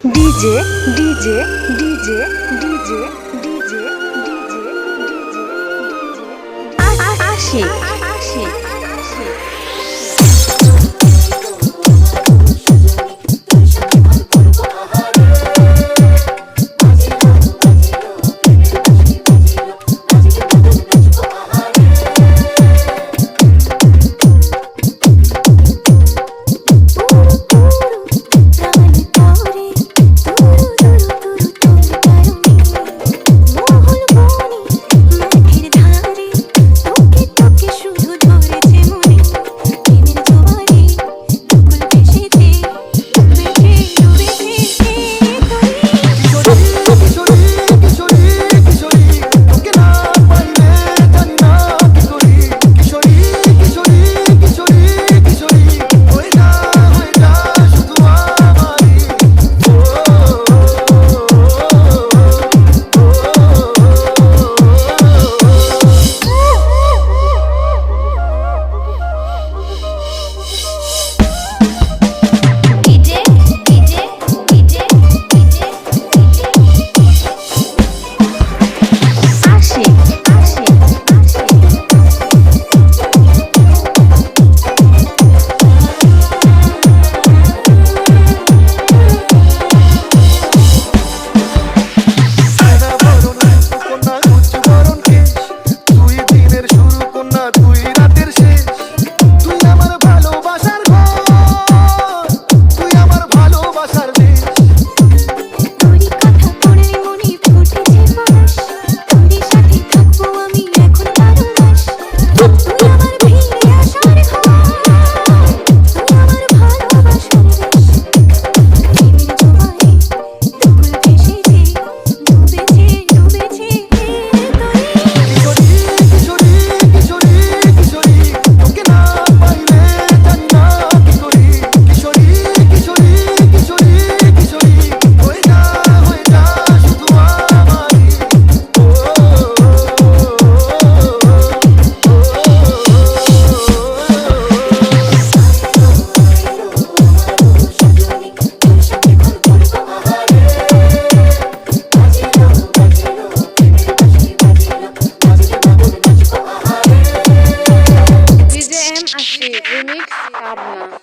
DJ DJ DJ DJ DJ DJ DJ Ashiq Ashiq Yeah. Phoenix Abner.